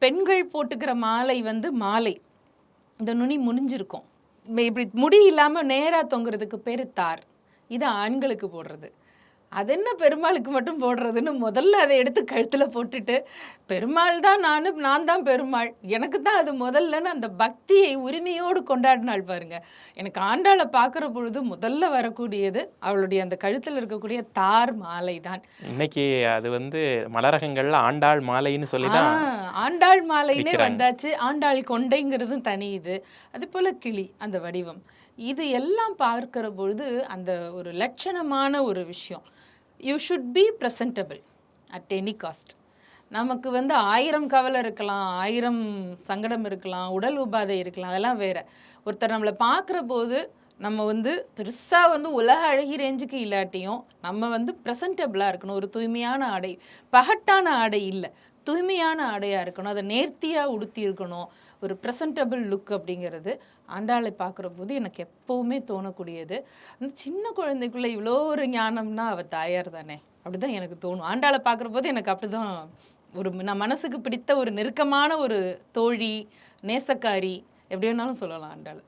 பெண்கள் போட்டுக்கிற மாலை வந்து மாலை. இந்த நுனி முடிஞ்சிருக்கும். மே- இப்படி முடி இல்லாமல் நேராக தொங்குறதுக்கு பேர் தார். இது ஆண்களுக்கு போடுறது. அது என்ன பெருமாளுக்கு மட்டும் போடுறதுன்னு முதல்ல அதை எடுத்து கழுத்தில் போட்டுட்டு பெருமாள் தான் நான் நான் தான் பெருமாள். எனக்கு தான் அது முதல்லன்னு அந்த பக்தியை உரிமையோடு கொண்டாடினாள் பாருங்க. எனக்கு ஆண்டாளை பார்க்குற பொழுது முதல்ல வரக்கூடியது அவளுடைய அந்த கழுத்தில் இருக்கக்கூடிய தார் மாலை தான். இன்னைக்கு அது வந்து மலரகங்கள்ல ஆண்டாள் மாலைன்னு சொல்லி தான் ஆண்டாள் மாலைன்னே. வந்தாச்சு. ஆண்டாள் கொண்டைங்கிறதும் தனி இது. அது போல கிளி அந்த வடிவம். இது எல்லாம் பார்க்கிற பொழுது அந்த ஒரு லட்சணமான ஒரு விஷயம். You should be presentable at any cost நமக்கு வந்து ஆயிரம் கவலை இருக்கலாம் ஆயிரம் சங்கடம் இருக்கலாம் உடல் உபாதை இருக்கலாம் அதெல்லாம் வேறு. ஒருத்தர் நம்மளை பார்க்குற போது நம்ம வந்து பெருசாக வந்து உலக அழகி ரேஞ்சுக்கு இல்லாட்டியும் நம்ம வந்து ப்ரெசன்டபிளாக இருக்கணும். ஒரு தூய்மையான ஆடை பகட்டான ஆடை இல்லை. தூய்மையான ஆடையாக இருக்கணும். அதை நேர்த்தியாக உடுத்தி இருக்கணும். ஒரு ப்ரெசன்டபிள் லுக் அப்படிங்கிறது ஆண்டாளை பார்க்குற போது எனக்கு எப்போவுமே தோணக்கூடியது. அந்த சின்ன குழந்தைக்குள்ளே இவ்வளோ ஒரு ஞானம்னா அவள் தாயார் தானே. அப்படிதான் எனக்கு தோணும். ஆண்டாளை பார்க்குற போது எனக்கு அப்படிதான் ஒரு நான் மனசுக்கு பிடித்த ஒரு நெருக்கமான ஒரு தோழி நேசக்காரி எப்படி வேணாலும் சொல்லலாம் ஆண்டாள்.